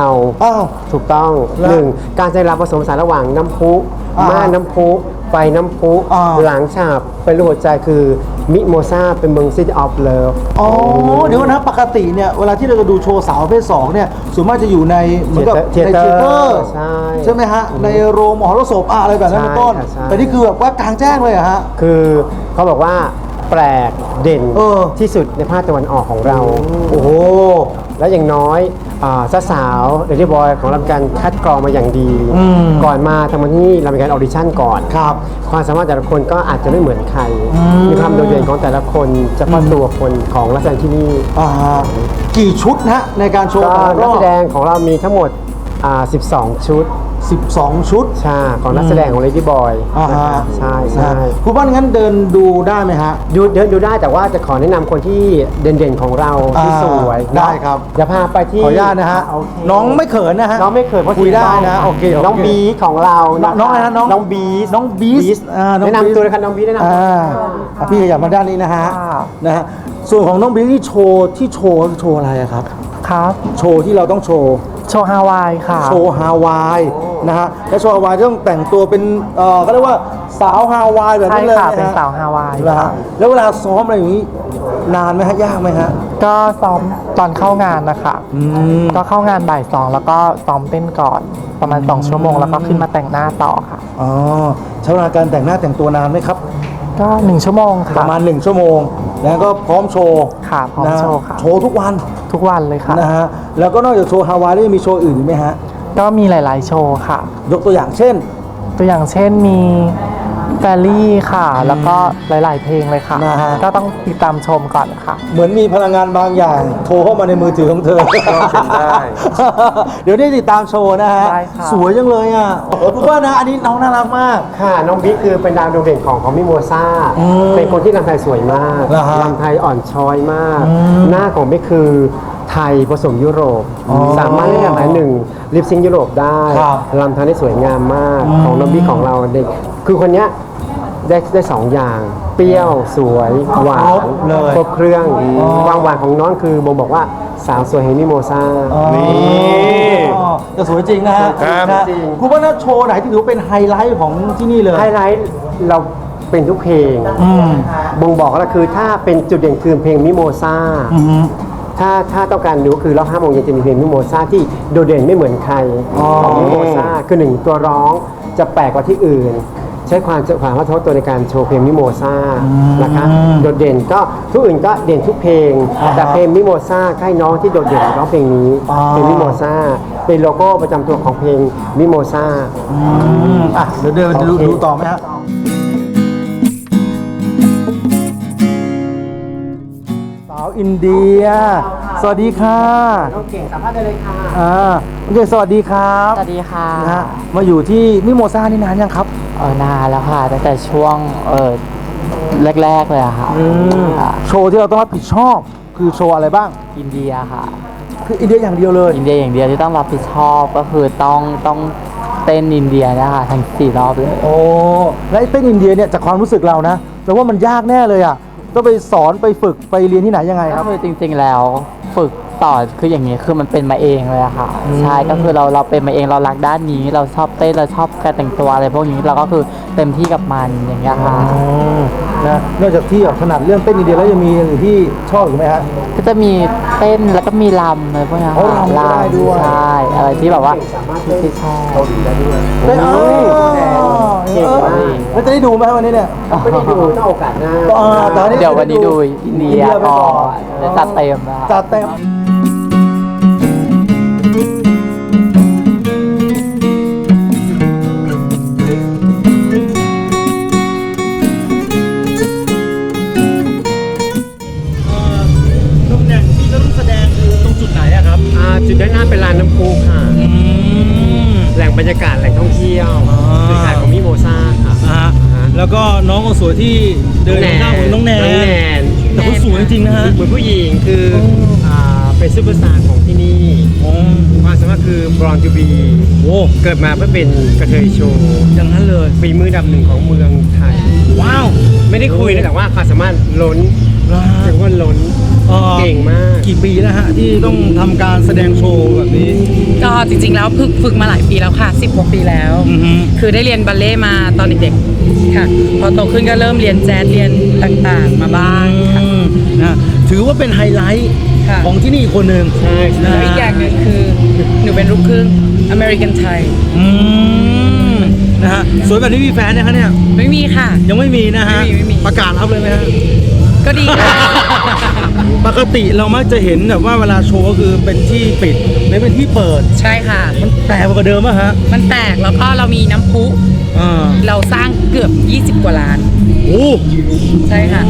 เอาอ้าว ถูกต้องแล้วหนึ่งการใช้รับผสมสารระหว่างน้ำพุอ่าม่านน้ำพุไฟน้ำพุอ่า หลังฉาบเป็นรูปหัวใจคือมิโมซาเป็นเมืองซิตี้ออฟเลิฟ อ๋อเดี๋ยวนะปกติเนี่ยเวลาที่เราจะดูโชว์สาวประเพศสองเนี่ยส่วนมากจะอยู่ในเหมือนกับเทียในเตอเทร์เตอร์ใช่ใช่ไหมฮะในโรงมหรสพอะอะไรแบบนั้นเป็นต้นใช่ค่ะใช่ แต่นี่คือแบบว่ากลางแจ้งเลยอะฮะ คือเขาบอกว่า แปลกเด่นเออ ที่สุดในภาคตะวันออกของเรา โอ้โห และอย่างน้อยอ่าสาวเดลี่บอยของเรามีการคัดกรองมาอย่างดี อืม ก่อนมาทำวันที่เรามีการออดิชั่นก่อน ครับ ความสามารถแต่ละคนก็อาจจะไม่เหมือนใครอืมมีความโดดเด่นของแต่ละคนเฉพาะตัวคนของนักแสดงที่นี่อ่า กี่ชุดนะฮะในการโชว์ก็แต่ละรนักอแสบดงของเรามีทั้งหมดอ่า12 ชุด 12 ชุด ใช่ของนักแสดงของ Lady Boy อ่านะฮะคะใช่ใช่นะคุณว่างั้นเดินดูได้ไหมฮะ ดูเดินดูได้แต่ว่าจะขอแนะนำคนที่เด่นๆของเราที่อ่าสวยได้ครับเดี๋ยวพาไปที่ขออนุญาตนะฮะ โเคน้องไม่เขินนะฮะ น้องไม่เคยเพราะคุยได้สีนะบ้าโอเคโอเคน้องบีของเราน้องน้องอะไรนะน้องน้องบีสน้องบีสอ่าน้อง แนะบีสนำตัวเลยค่ะน้องบีแนะนำตัว อ่าอะพี่ขยับมาด้านนี้นะฮะค่ะนะฮะส่วนของน้องบิ๊กที่โชว์ที่โชว์โชว์อะไรอะครับ ครับ โชว์ที่เราต้องโชว์ โชว์ฮาวายค่ะ โชว์ฮาวายนะฮะและโชว์ฮาวายต้องแต่งตัวเป็นเอ่อก็เรียกว่าสาวฮาวายแบบใช่นั้นเลยค่ะนะฮะเป็นสาวฮาวายนะฮะค่ะแล้วเวลาซ้อมอะไรอย่างนี้นานไหมฮะยากไหมฮะก็ซ้อมตอนเข้างานนะคะอืมก็เข้างานบ่ายสองแล้วก็ซ้อมเต้นก่อนประมาณ2ชั่วโมงแล้วก็ขึ้นมาแต่งหน้าต่อค่ะอ๋อใช้เวลาการแต่งหน้าแต่งตัวนานไหมครับ ก็1ชั่วโมงปค่ะระมาณ 1 ชั่วโมง แล้วก็พร้อมโชว์ค่ะพร้อมนะฮะโชว์ค่ะโชว์ทุกวันทุกวันเลยค่ะ นะฮะแล้วก็นอกจากโชว์ฮาวายแล้วยังมีโชว์อื่นอีกไหมฮะก็มีหลาย ๆ โชว์ค่ะ ยกตัวอย่างเช่น ตัวอย่างเช่นมีแฟรี่ค่ะ แล้วก็หลาย ๆ เพลงเลยค่ะ นะฮะ ก็ต้องติดตามชมก่อนค่ะ เหมือนมีพลังงานบางอย่าง โทรเข้ามาในมือถือของเธอเป็นได้ เดี๋ยวได้ติดตามโชว์นะฮะ ได้ค่ะ สวยจังเลยอะโอ้โหทุกว่านะ อันนี้น้องน่ารักมาก ค่ะ น้องบิ๊กคือเป็นดาวดวงเด่นของของมิโมซาอืมเป็นคนที่ลำไทยสวยมากเหรอฮะลำไทยอ่อนช้อยมากอืมหน้าของบิ๊กคือไทยผสมยุโรป อ๋อสามารถเล่นลำไทยหนึ่งลิปซิงค์ยุโรปได้ครับ ลำไทยได้สวยงามมากอืมของน้องบิ๊กของเราเด็กคือคนเนี้ย ได้ได้สองอย่าง เปรี้ยวสวยหวาครนบเลยครบเครื่องอ๋อความหวานของน้องคือบ่งบอกว่าสาวสวยแห่งมิโมซา นี่จะสวยจริงนะฮะครับ นะจริง คุณว่านะโชว์ไหนที่ถือว่าเป็นไฮไลท์ของที่นี่เลยไฮไลท์เราเป็นทุกเพลง อืมบ่งบอกก็คือถ้าเป็นจุดเด่นคือเพลงมิโมซา อืม ถ้าถ้าต้องการดูคือรอบห้าโมงเย็นจะมีเพลงมิโมซาที่โดดเด่นไม่เหมือนใครอ๋อของมิโมซาคือหนึ่งตัวร้องจะแปลกกว่าที่อื่น ใช้ความความว่าทบตัวในการโชว์เพลงมิโมซานะคะโดดเด่นก็ทุกอื่นก็เด่นทุกเพลง แต่เพลงมิโมซาให้น้องที่โดดเด่นร้องเพลงนี้เพลงมิโมซาเป็นโลโก้ประจำตัวของเพลงมิโมซาอืมอะเดี๋ยวเดินไปดูโอเคดูต่อไหมฮะสาวอินเดีย สวัสดีค่ะน้องเก่งสัมภาษณ์ได้เลยค่ะอ่าโอเคสวัสดีครับสวัสดีค่ะนะฮะมาอยู่ที่มิโมซ่านี่นานยังครับเออนานแล้วค่ะตั้งแต่ช่วงเออแรกๆเลยอะค่ะค่ะโชว์ที่เราต้องรับผิดชอบคือโชว์อะไรบ้าง อินเดียค่ะ คืออินเดียอย่างเดียวเลย อินเดียอย่างเดียวที่ต้องรับผิดชอบก็คือต้องต้องเต้นอินเดียเนะคะทั้งสี่รอบเลย โอ้แล้วไอ้เต้นอินเดียเนี่ยจากความรู้สึกเรานะแปลว่ามันยากแน่เลยอะ ต้องไปสอนไปฝึกไปเรียนที่ไหนยังไงคก็รับคือจริงๆแล้วฝึกต่อคืออย่างนี้คือมันเป็นมาเองเลยอะค่ะใช่ก็คือเราเราเป็นมาเองเรารักด้านนี้ เราชอบเต้นเราชอบการแต่งตัวอะไรพวกนี้เราก็คือเต็มที่กับมันอย่างเงี้ยค่ะ อ๋อนะนอกจากที่แบบถนัดเรื่องเต้นอินเดียแล้วยังมีอย่างอื่นที่ชอบอีกไหมฮะ ก็จะมีเต้นแล้วก็มีลำอะไรพวกเนี้ยอ๋อค่ะรำก็ได้ด้วยใช่อะไรที่แบบว่าที่ชอบเต้นอ๋อเก่งมากแล้วจะได้ดูไหมวันนี้เนี่ยไม่ได้ดูต้องโอกาสหน้าอ่าแต่อันนี้เดี๋ยววันนี้ดูอินเดียไปก่อก่อนนเดี๋ยวจัดเต็มนะจัดเต็ม คนสวยที่เดินข้างๆน้องแนนน้องแนนแต่เขาสวยจริงๆนะฮะ เหมือนผู้หญิงคืออ่าเป็นซูเปอร์สตาร์ของที่นี่อ๋อความสามารถคือบรอนจูบีโอ้เกิดมาเพื่อเป็นกระเทยโชว์อย่างนั้นเลยฝีมือดำหนึ่งของเมืองไทย ว้าว ไม่ได้คุยนะแต่ว่าความสามารถล้นนะฮะถึงว่าล้นอ่อเก่งมาก กี่ปีแล้วฮะที่ต้องทำการแสดงโชว์แบบนี้ ก็จริงๆแล้วฝึกฝึกมาหลายปีแล้วค่ะ10กว่าปีแล้วอือฮึคือได้เรียนบัลเล่ต์มาตอนเด็กๆ ค่ะ พอโตขึ้นก็เริ่มเรียนแจ๊สเรียนต่างๆ มาบ้างค่ะ อืมนะถือว่าเป็นไฮไลท์ค่ะ ของที่นี่อีกคนหนึ่งใช่นะแล้วอีกอย่างหนึ่งคือหนูเป็นลูกครึ่งอเมริกันไทย อืมนะฮะสวยแบบนี้มีแฟนนะคะเนี่ย ไม่มีค่ะ ยังไม่มีนะฮะ ไม่มีไม่มี ประกาศรับเลยไหมฮะ ก็ดีค่ะปกติเรามักจะเห็นแบบว่าเวลาโชว์ก็คือเป็นที่ปิดไม่เป็นที่เปิด ใช่ค่ะ มันแปลกกว่าเดิมอะฮะมันแตกแล้วก็เรามีน้ำพุ อ่าเราสร้างเกือบ 20 กว่าล้าน โอ้ ใช่ค่ะ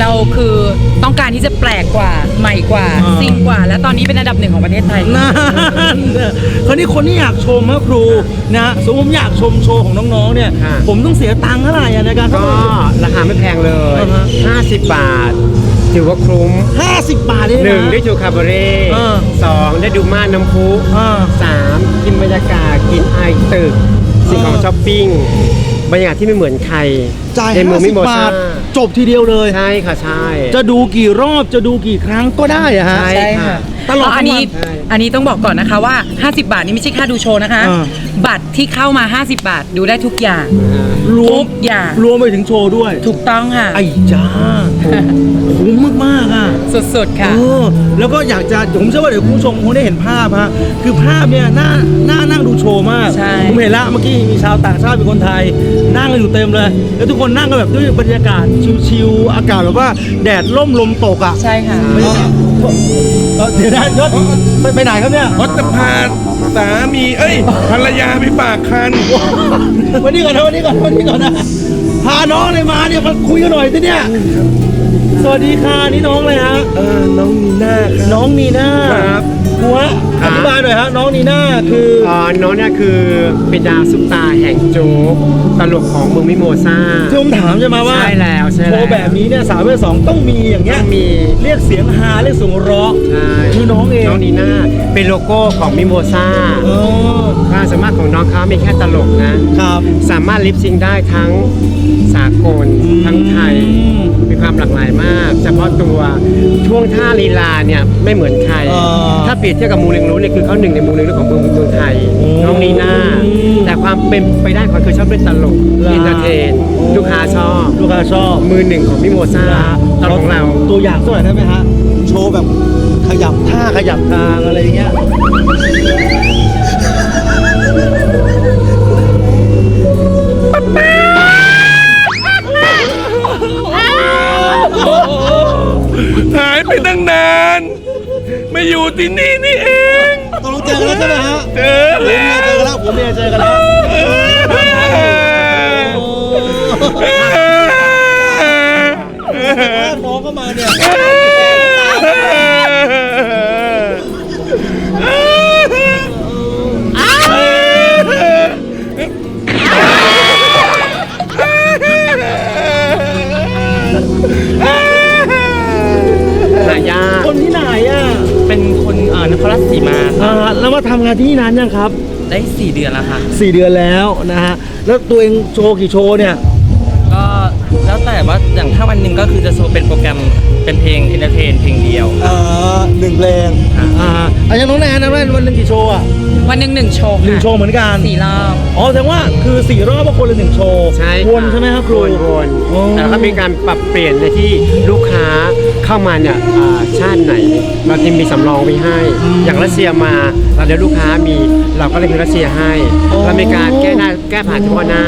เราคือต้องการที่จะแปลกกว่าใหม่กว่าอ่า ซิ่งกว่า และตอนนี้เป็นอันดับหนึ่งของประเทศไทย นั่นคราวนี้คนที่อยากชมครับครูนะสมมติผมอยากชมโชว์ของน้องๆเนี่ย ค่ะ ผมต้องเสียตังค์เท่าไหร่อะในการเข้าก็ไปชมราคาไม่แพงเลย อ่าฮะ 50 บาท ถือว่าคุ้มห้าสิบบาทเองนะหนึ่งได้ดูคาบาเร่อ่า สองได้ดูม่านน้ำพุอ่า สามกินบรรยากาศ กินไอตึก สิ่งของอ่า ช้อปปิ้ง บรรยากาศที่ไม่เหมือนใคร จ่ายในเมืองมิโม50บาซาทจบทีเดียวเลย ใช่ค่ะใช่ จะดูกี่รอบจะดูกี่ครั้งก็ได้อะฮะ ใช่ใช่ค่ะ ตลอดอันนี้ทั้งวันใช่อันนี้ต้องบอกก่อนนะคะว่า 50 บาทนี่ไม่ใช่ค่าดูโชว์นะคะอ่าบัตรที่เข้ามา 50 บาทดูได้ทุกอย่าง รวทุมกอย่างรวมไปถึงโชว์ด้วย ถูกต้องค่ะ ไอ้จ้าคุ้มมากๆอะสุดๆค่ะเออแล้วก็อยากจะผมเชื่อว่าเดี๋ยวคุณผู้ชมคงได้เห็นภาพฮะคือภาพเนี่ยน่าน่านั่งดูโชว์มากใช่ผมเห็นละเมื่อกี้มีชาวต่างชาติเป็นคนไทย นั่งกันอยู่เต็มเลย แล้วทุกคนนั่งกันแบบด้วยบรรยากาศชิลๆอากาศแบบว่าแดดร่มลมตกอะใช่ค่ะบรรยากาศเออเดี๋ยวนะยศไปไปไหนครับเนี่ยวัตพาสามีเอ้ยภรรยาไปฝากคันวันนี้ก่อนนะวันนี้ก่อนวันนี้ก่อนนะพาน้องเลยมาเนี่ยมาคุยกันหน่อยสิเนี่ยสวัสดีค่ะนี่น้องเลยฮะเออน้องนีน่าครับน้องนีน่าครับ หัวอธิบายหน่อยฮะน้องนีน่าคืออ๋อน้องเนี่ยคือเป็นดาวซุปตาแห่งโจ๊กตลกของเมืองมิโมซาที่ผมถามใช่ไหมว่าใช่แล้วใช่โชแล้วว์แบบนี้เนี่ยสาวประเภทสองต้องมีอย่างเงี้ยต้องมีเรียกเสียงฮาเรียกเสียงหัวเราะใช่คือน้องเองน้องนีน่าเป็นโลโก้ของมิโมซาเออความสามารถของน้องเขาไม่แค่ตลกนะ ครับ สามารถลิปซิงค์ได้ทั้งสากลทั้งไทย มีความหลากหลายมาก เฉพาะตัวท่วงท่าลีลาเนี่ยไม่เหมือนใคร เออ ถ้าเปรียบเทียบกับมูเรงรู้เนี่ยคือเขาหนึ่งในมูเรงรู้ของเมืองเมืองไทยโอ้น้องนีน่าแต่ความเป็นไปได้ของเธอชอบเล่นตลกล่ะอินเตอร์เทนลูกค้าชอบ ลูกค้าชอบมือหนึ่งของมิโมซาตลกของเราตัวอย่างสักหน่อยได้ไหมฮะโชว์แบบขยับท่าขยับทางอะไรอย่างเงี้ยหายไปตั้งนาน ไม่อยู่ที่นี่นี่เองตกลงเจอกันแล้วใช่ไหมฮะเจอผมแล้เมียเจอวกันแล้วผมเมียเจอกันแล้ว ยังครับ ได้ 4 เดือนแล้วค่ะ 4 เดือนแล้วนะฮะแล้วตัวเองโชว์กี่โชว์เนี่ย ก็แล้วแต่ว่าอย่างถ้าวันหนึ่งก็คือจะโชว์เป็นโปรแกรม เป็นเพลงเอนเตอร์เทนเพลงเดียว อ่าหนึ่งเพลงอ่าอันยังน้องแนนนะแนนวันหนึ่งกี่โชว์อะวันหนึ่งหนึ่งโชว์หนึ่งค่ะโชว์เหมือนกันสี่รอบ อ๋อแสดงว่าคือสี่รอบว่าคนละหนึ่งโชว์ใช่วนใช่ไหมครับครู วนวนอ๋อแล้วก็มีการปรับเปลี่ยนในที่ลูกค้าเข้ามาเนี่ยอ่าชาติไหนเราจะมีสำรองไว้ให้ อย่างรัสเซียมาเราเดี๋ยวลูกค้ามีเราก็เลยคือรัสเซียให้เรามีการแก้หน้าแก้ผ่านเฉพาะหน้า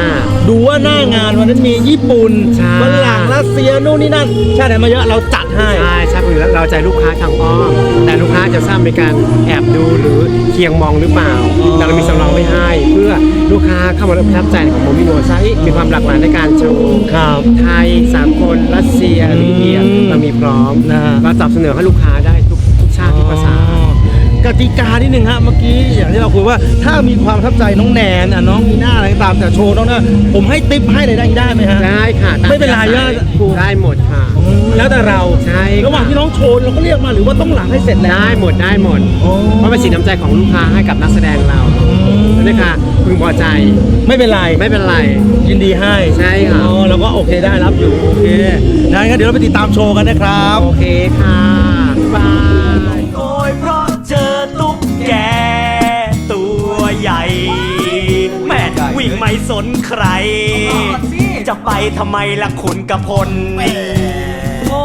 ดูว่าหน้างานวันนั้นมีญี่ปุ่นใช่ ฝรั่งรัสเซียนู่นนี่นั่นชาติไหนมาเยอะเราจัดให้ใช่ใช่คือเราใจลูกค้าทางอ้อมแต่ลูกค้าจะทราบในการแอบดูหรือเคียงมองหรือเปล่าอ๋อแต่เรามีสำรองไว้ให้ เพื่อลูกค้าเข้ามาแล้วประทับใจของโมมิโนไซมีความหลากหลายในการโชว์ครับไทยสากลรัสเซียอินเดียอืมเรามีพร้อมนะฮะเราตอบเสนอให้ลูกค้าได้ทุ กทุกชาติทุกภาษาอ๋อกติกานิดนึงฮะเมื่อกี้อย่างที่เราคุยว่าถ้ามีความประทับใจน้องแนนอะน้องมีหน้าอะไรก็ตามแต่โชว์น้องเนี่ยผมให้ติปให้เลยได้ได้ไหมฮะ ได้ค่ะตาไม่เป็นไรใจย่าได้หมดค่ะอืมแล้วแต่เราใช่ค่ะ ระหว่างที่น้องโชว์เราก็เรียกมาหรือว่าต้องหลังให้เสร็จแล้ว ได้หมดได้หมด โอ้ เพราะเป็นสินน้ำใจของลูกค้าให้กับนักแสดงเรานะคะพึงพอใจ ไม่เป็นไร ไม่เป็นไร ยินดีให้ใช่ค่ะ อ๋อแล้วก็โอเคได้รับอยู่ โอเคงั้นเดี๋ยวเราไปติดตามโชว์กันนะครับ โอเคค่ะบายโอ้ นใคร จะไปทำไมล่ะขุนกระพลโอ้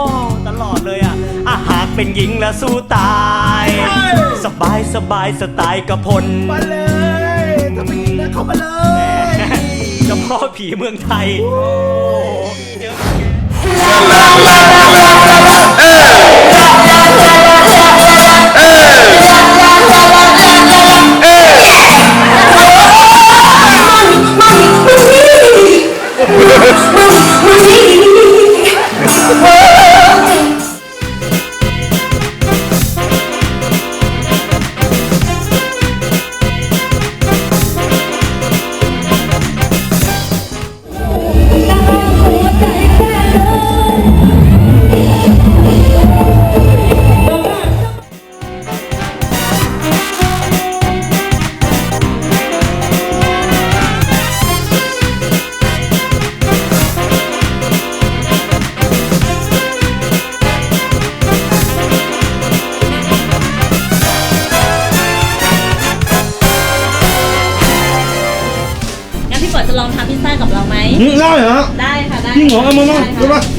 ตลอดเลยอะอาหากเป็นหญิงแล้วสู้ตาย สบายสบายสไตล์กระพลมาเลยถ้าเป็นหญิงนะเข้ามาเลยเฉพาะผีเมืองไทยงั้นพี่ เอ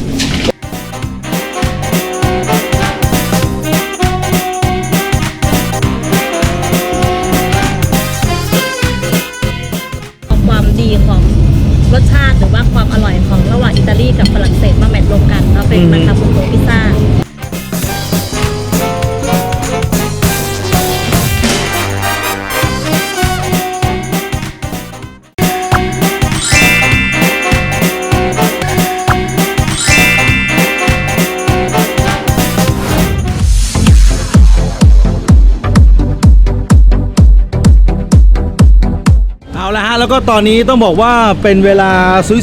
แล้วก็ตอนนี้ต้องบอกว่าเป็นเวลา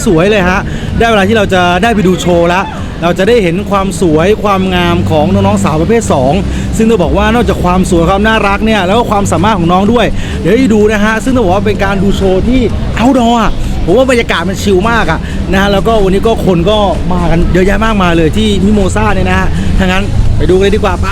สวยๆเลยฮะ ได้เวลาที่เราจะได้ไปดูโชว์ล้วเราจะได้เห็นความสวยความงามของน้องๆสาวประเภท 2 ซึ่งต้องบอกว่านอกจากความสวยความน่ารักเนี่ยแล้วก็ความสามารถของน้องด้วย เดี๋ยวให้ดูนะฮะ ซึ่งต้องบอกว่าเป็นการดูโชว์ที่เอาดอร์ผมว่าบรรยากาศมันชิลมากอะนะฮะแล้วก็วันนี้ก็คนก็มากันเยอะแยะมากมายเลยที่มิโมซาเนี่ยนะฮะถ้างั้นไปดูกันเลยดีกว่าไป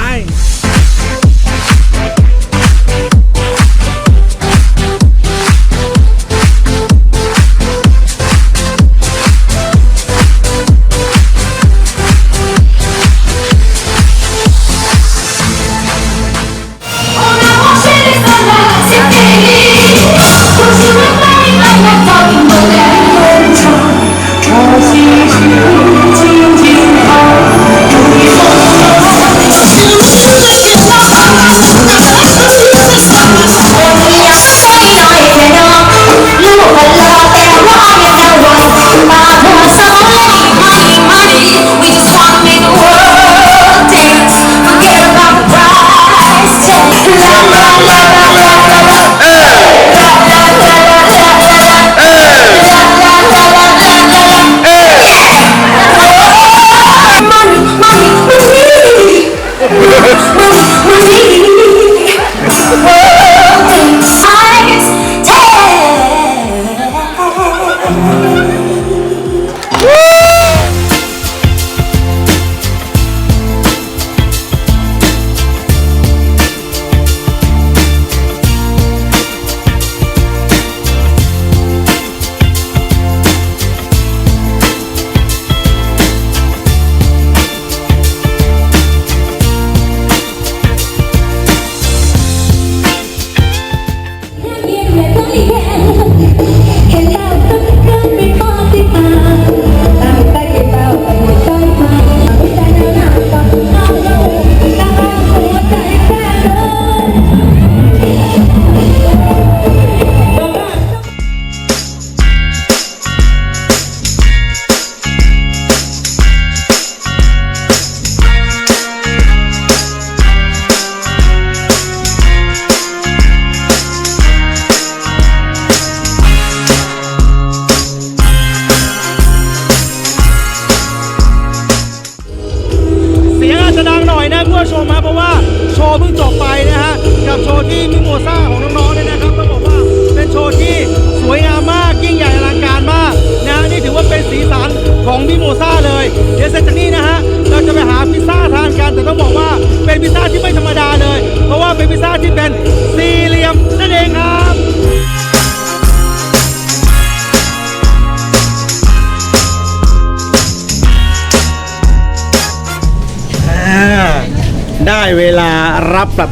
รับประ